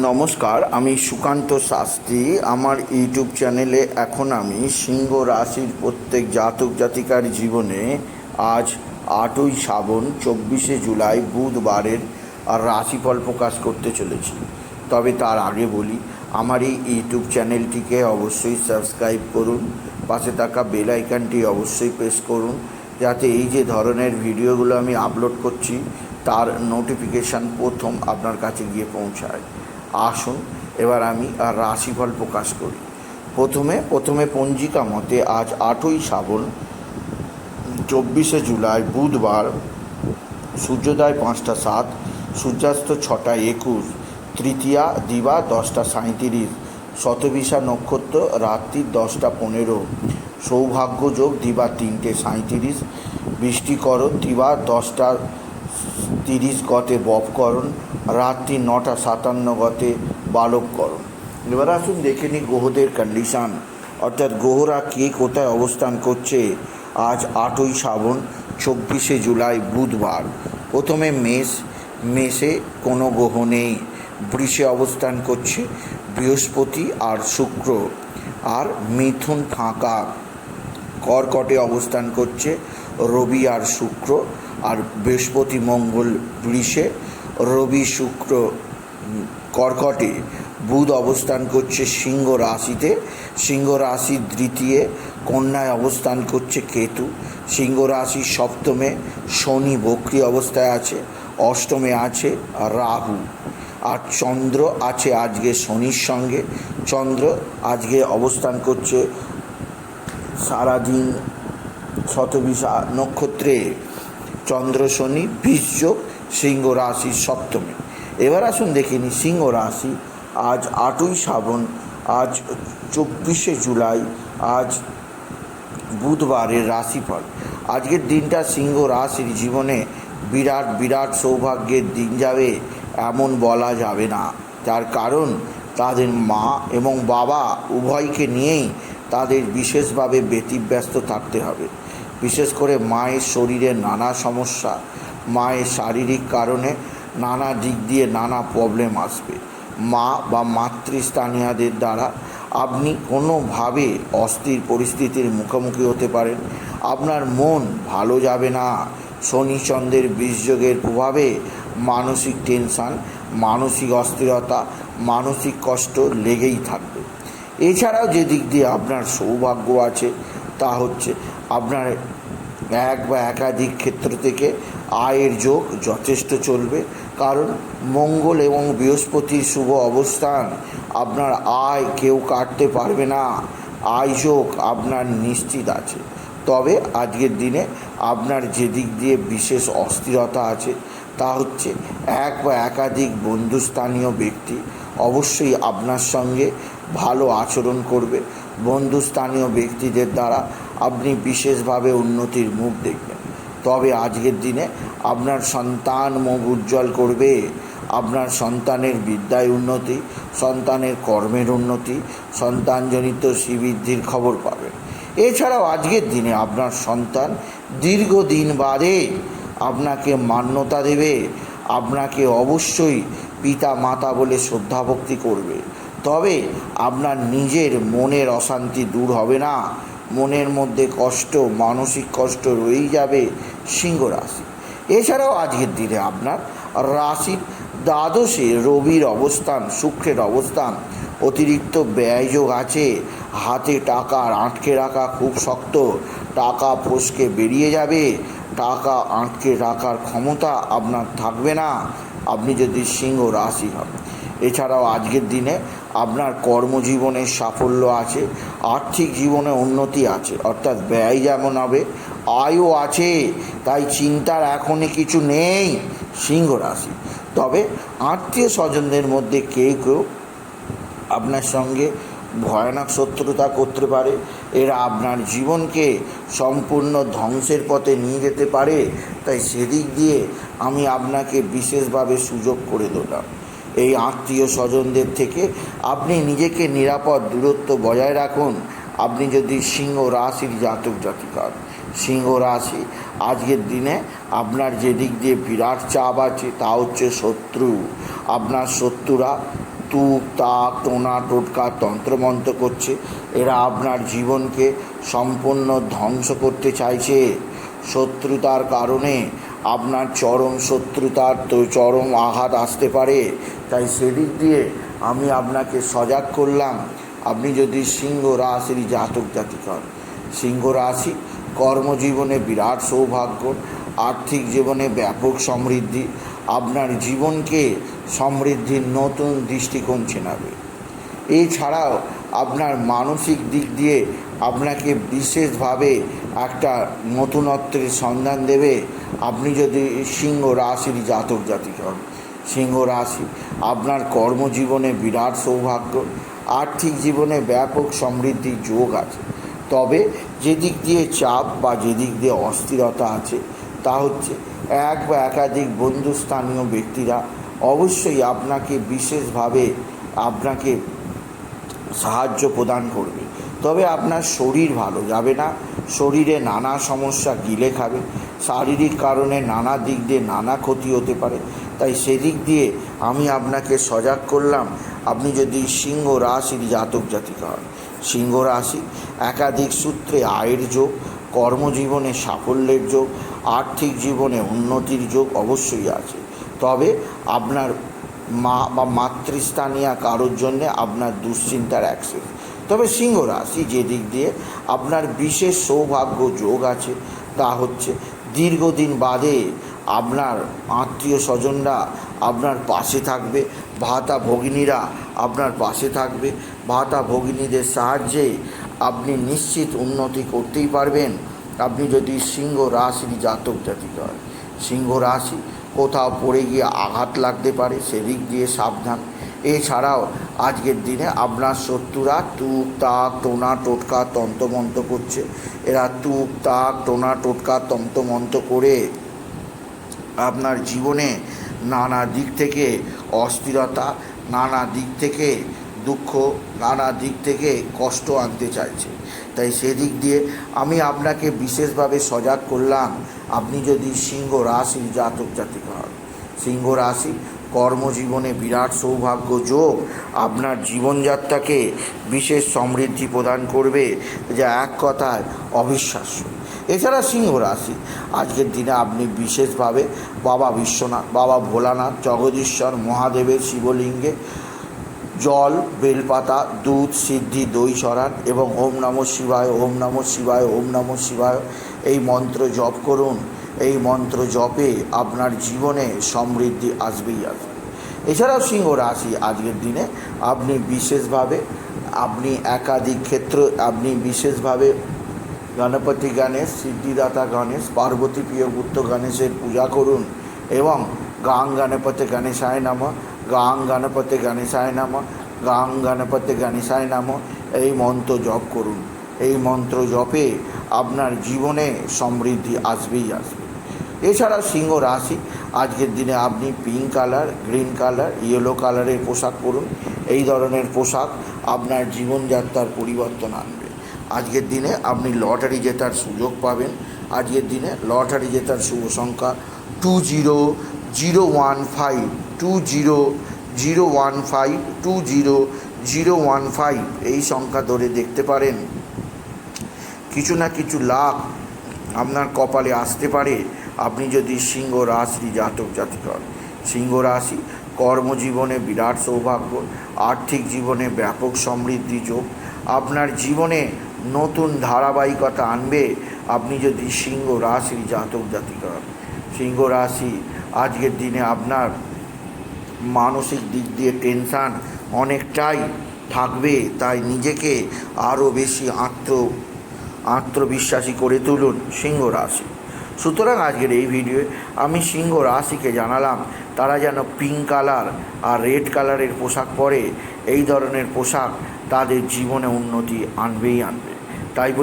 নমস্কার, আমি সুকান্ত শাস্ত্রী। আমার ইউটিউব চ্যানেলে এখন আমি সিংহ রাশির প্রত্যেক জাতক জাতিকার জীবনে আজ আটই শ্রাবণ, চব্বিশে জুলাই বুধবারের আর রাশিফল প্রকাশ করতে চলেছি। তবে তার আগে বলি, আমার এই ইউটিউব চ্যানেলটিকে অবশ্যই সাবস্ক্রাইব করুন, পাশে থাকা বেল অবশ্যই প্রেস করুন, যাতে এই যে ধরনের ভিডিওগুলো আমি আপলোড করছি, তার নোটিফিকেশান প্রথম আপনার কাছে গিয়ে পৌঁছায়। আসুন, এবার আমি আর রাশিফল প্রকাশ করি। প্রথমে প্রথমে পঞ্জিকা মতে আজ আটই শ্রাবণ, চব্বিশে জুলাই, বুধবার, সূর্যোদয় পাঁচটা সাত, সূর্যাস্ত ছটা একুশ, তৃতীয়া দিবা দশটা সাঁত্রিশ শতবিশা নক্ষত্র রাত্রি দশটা পনেরো সৌভাগ্যযোগ দিবা তিনটে সাঁত্রিশ বৃষ্টিকরণ দিবা দশটা তিরিশ গতে বপকরণ রাত্রি নটা সাতান্ন গতে বালককরণ এবার আসুন দেখে নিই গ্রহদের কন্ডিশান অর্থাৎ গ্রহরা কে কোথায় অবস্থান করছে? আজ আটই শ্রাবণ, চব্বিশে জুলাই, বুধবার। প্রথমে মেষ, মেষে কোনো গ্রহ নেই। বৃষে অবস্থান করছে বৃহস্পতি আর শুক্র। আর মিথুন ফাঁকা। কর্কটে অবস্থান করছে রবি আর শুক্র। আর বৃহস্পতি মঙ্গল বৃষে রবি শুক্র কর্কটে বুধ অবস্থান করছে সিংহ রাশিতে। সিংহ রাশি দ্বিতীয়, কন্যায় অবস্থান করছে কেতু। সিংহ রাশির সপ্তমে শনি বক্রি অবস্থায় আছে, অষ্টমে আছে রাহু। আর চন্দ্র আছে আজকে শনির সঙ্গে। চন্দ্র আজকে অবস্থান করছে সারাদিন শতবিশা নক্ষত্রে। চন্দ্র, শনি বীজযোগ সিংহ রাশির সপ্তমী। এবার আসুন দেখিনি সিংহ রাশি আজ আটই শ্রাবণ, আজ চব্বিশে জুলাই, আজ বুধবারের রাশিফল। আজকের দিনটা সিংহ রাশির জীবনে বিরাট বিরাট সৌভাগ্যের দিন যাবে, এমন বলা যাবে না। তার কারণ, তাদের মা এবং বাবা উভয়কে নিয়েই তাদের বিশেষভাবে ব্যতিব্যস্ত থাকতে হবে। বিশেষ করে মায়ের শরীরে নানা সমস্যা, মায়ের শারীরিক কারণে নানা দিক দিয়ে নানা প্রবলেম আসবে। মা বা মাতৃস্থানীয়দের দ্বারা আপনি কোনোভাবে অস্থির পরিস্থিতির মুখোমুখি হতে পারেন। আপনার মন ভালো যাবে না। শনিচন্দ্রের বীজযোগের প্রভাবে মানসিক টেনশান মানসিক অস্থিরতা, মানসিক কষ্ট লেগেই থাকবে। এছাড়াও যে দিক দিয়ে আপনার সৌভাগ্য আছে, তা হচ্ছে আপনার এক বা একাধিক ক্ষেত্র থেকে আয়ের যোগ যথেষ্ট চলবে। কারণ মঙ্গল এবং বৃহস্পতির শুভ অবস্থান আপনার আয় কেউ কাটতে পারবে না। আয় যোগ আপনার নিশ্চিত আছে। তবে আজকের দিনে আপনার যে দিক দিয়ে বিশেষ অস্থিরতা আছে তা হচ্ছে এক বা একাধিক বন্ধুস্থানীয় ব্যক্তি অবশ্যই আপনার সঙ্গে ভালো আচরণ করবে। বন্ধুস্থানীয় ব্যক্তিদের দ্বারা আপনি বিশেষভাবে উন্নতির মুখ দেখবেন। তবে আজকের দিনে আপনার সন্তান মুখ উজ্জ্বল করবে। আপনার সন্তানের বিদ্যায় উন্নতি, সন্তানের কর্মের উন্নতি, সন্তানজনিত শ্রীবৃদ্ধির খবর পাবেন এছাড়াও আজকের দিনে আপনার সন্তান দীর্ঘদিন বাদে আপনাকে মান্যতা দেবে। আপনাকে অবশ্যই পিতা মাতা বলে শ্রদ্ধাভক্তি করবে। তবে আপনার নিজের মনের অশান্তি দূর হবে না। মনের মধ্যে কষ্ট, মানসিক কষ্ট রয়েই যাবে সিংহ রাশি এছাড়াও আজকের দিনে আপনার রাশির দ্বাদশে রবির অবস্থান, শুক্রের অবস্থান, অতিরিক্ত ব্যয়যোগ আছে। হাতে টাকা আটকে রাখা খুব শক্ত, টাকা ফসকে বেরিয়ে যাবে। টাকা আটকে রাখার ক্ষমতা আপনার থাকবে না। আপনি যদি সিংহ রাশি হন। এছাড়াও আজকের দিনে আপনার কর্মজীবনের সাফল্য আছে, আর্থিক জীবনে উন্নতি আছে, অর্থাৎ ব্যয় যেমন হবে, আয়ও আছে, তাই চিন্তার এখনই কিছু নেই সিংহ রাশি। তবে আত্মীয় স্বজনদের মধ্যে কেউ কেউ আপনার সঙ্গে ভয়ানক শত্রুতা করতে পারে, এরা আপনার জীবনকে সম্পূর্ণ ধ্বংসের পথে নিয়ে যেতে পারে, তাই সেদিক দিয়ে আমি আপনাকে বিশেষভাবে সুযোগ করে দিলাম। এই আত্মীয় স্বজনদের থেকে আপনি নিজেকে নিরাপদ দূরত্ব বজায় রাখুন। আপনি যদি সিংহ রাশির জাতক জাতিকার, সিংহ রাশি, আজকের দিনে আপনার যে দিক দিয়ে বিরাট চাপ আছে তা হচ্ছে শত্রু। আপনার শত্রুরা তুক তাক, টোনা, টোটকা, তন্ত্রমন্ত্র করছে। এরা আপনার জীবনকে সম্পূর্ণ ধ্বংস করতে চাইছে। শত্রুতার কারণে আপনার চরম শত্রুতার তো চরম আঘাত আসতে পারে। তাই সেদিক দিয়ে আমি আপনাকে সজাগ করলাম। আপনি যদি সিংহ রাশির জাতক জাতিক হন, সিংহ রাশি কর্মজীবনে বিরাট সৌভাগ্য, আর্থিক জীবনে ব্যাপক সমৃদ্ধি, আপনার জীবনকে সমৃদ্ধির নতুন দৃষ্টিকোণ চেনাবে। এছাড়াও আপনার মানসিক দিক দিয়ে আপনাকে বিশেষভাবে একটা নতুনত্বের সন্ধান দেবে। আপনি যদি সিংহ রাশির জাতক জাতিক হন, সিংহ রাশি, আপনার কর্মজীবনে বিরাট সৌভাগ্য, আর্থিক জীবনে ব্যাপক সমৃদ্ধির যোগ আছে। তবে যেদিক দিয়ে চাপ বা যেদিক দিয়ে অস্থিরতা আছে, তা হচ্ছে এক বা একাধিক বন্ধুস্থানীয় ব্যক্তিরা অবশ্যই আপনাকে বিশেষভাবে আপনাকে সাহায্য প্রদান করবে। তবে আপনার শরীর ভালো যাবে না। শরীরে নানা সমস্যা গিলে খাবে। শারীরিক কারণে নানা দিক দিয়ে নানা ক্ষতি হতে পারে। তাই সেদিক দিয়ে আমি আপনাকে সজাগ করলাম, আপনি যদি সিংহ রাশির জাতক জাতিকা হন। সিংহ রাশি একাধিক সূত্রে আয়ের যোগ, কর্মজীবনে সাফল্যের যোগ, আর্থিক জীবনে উন্নতির যোগ অবশ্যই আছে। তবে আপনার মা বা মাতৃস্থানীয় কারোর জন্যে আপনার দুশ্চিন্তার অ্যাক্সেস তবে সিংহ রাশি যে দিক দিয়ে আপনার বিশেষ সৌভাগ্য যোগ আছে, তা হচ্ছে দীর্ঘদিন বাদে আপনার আত্মীয় স্বজনরা আপনার পাশে থাকবে, ভাতা ভগিনীরা আপনার পাশে থাকবে, ভাতা ভগিনীদের সাহায্যে আপনি নিশ্চিত উন্নতি করতেই পারবেন। আপনি যদি সিংহ রাশির জাতক জাতিক হয় সিংহ রাশি কোথাও পড়ে গিয়ে আঘাত লাগতে পারে, সেদিক দিয়ে সাবধান। এছাড়াও আজকের দিনে আপনার শত্রুরা তুক, তাক, টোনা, টোটকা, তন্তমন্ত করছে। এরা তুক, তাক, টোনা, টোটকা, তন্তমন্ত করে আপনার জীবনে নানা দিক থেকে অস্থিরতা, নানা দিক থেকে দুঃখ, নানা দিক থেকে কষ্ট আনতে চাইছে। তাই সেদিক দিয়ে আমি আপনাকে বিশেষভাবে সজাগ করলাম, আপনি যদি সিংহ রাশির জাতক জাতিক হন। সিংহ রাশি কর্মজীবনে বিরাট সৌভাগ্য যোগ আপনার জীবনযাত্রাকে বিশেষ সমৃদ্ধি প্রদান করবে যা এক কথায় অবিশ্বাস্য। এছাড়া সিংহ রাশি, আজকের দিনে আপনি বিশেষভাবে বাবা বিশ্বনাথ, বাবা ভোলানাথ, জগদীশ্বর, মহাদেবের শিবলিঙ্গে জল, বেলপাতা, দুধ, সিদ্ধি, দই সরান এবং ওম নম শিবায়, ওম নম শিবায়, ওম নম শিবায় এই মন্ত্র জপ করুন। এই মন্ত্র জপে আপনার জীবনে সমৃদ্ধি আসবেই আসবে। এছাড়াও সিংহ রাশি আজকের দিনে আপনি বিশেষভাবে আপনি একাধিক ক্ষেত্র আপনি বিশেষভাবে গণপতি গণেশ, সিদ্ধিদাতা গণেশ, পার্বতী প্রিয়গুপ্ত গণেশের পূজা করুন এবং গাং গণপতি গণেশায় নাম, গাং গণপতি গণেশায় নাম, গাং গণপতি গণেশায় নাম এই মন্ত্র জপ করুন। এই মন্ত্র জপে আপনার জীবনে সমৃদ্ধি আসবেই আসবে। এছাড়া সিংহ রাশি। আজকের দিনে আপনি pink colour green colour yellow কালারের পোশাক পরুন। এই ধরনের পোশাক আপনার জীবনযাত্রার পরিবর্তন আনবে। আজকের দিনে আপনি লটারি জেতার সুযোগ পাবেন। আজকের দিনে লটারি জেতার শুভ সংখ্যা two zero zero one five two zero zero one five two zero zero one five এই সংখ্যা ধরে দেখতে পারেন। কিছু না কিছু লাভ আপনার কপালে আসতে পারে। আপনি যদি সিংহ রাশি জাতক জাতিক হন, সিংহ রাশি কর্মজীবনে বিরাট সৌভাগ্য, আর্থিক জীবনে ব্যাপক সমৃদ্ধি যোগ, আপনার জীবনে নতুন ধারাবাহিকতা আনবে, আপনি যদি সিংহ রাশির জাতক জাতিক হন, সিংহ রাশি আজকের দিনে আপনার মানসিক দিক দিয়ে টেনশান অনেকটাই থাকবে, তাই নিজেকে আরও বেশি আত্ম, আত্মবিশ্বাসী করে তুলুন সিংহ রাশি। সুতরাং আজকের এই ভিডিওয়ে আমি সিংহ রাশিকে জানালাম, তারা যেন পিঙ্ক কালার আর রেড কালারের পোশাক পরে এই ধরনের পোশাক তাদের জীবনে উন্নতি আনবেই আনবে। তাই বলি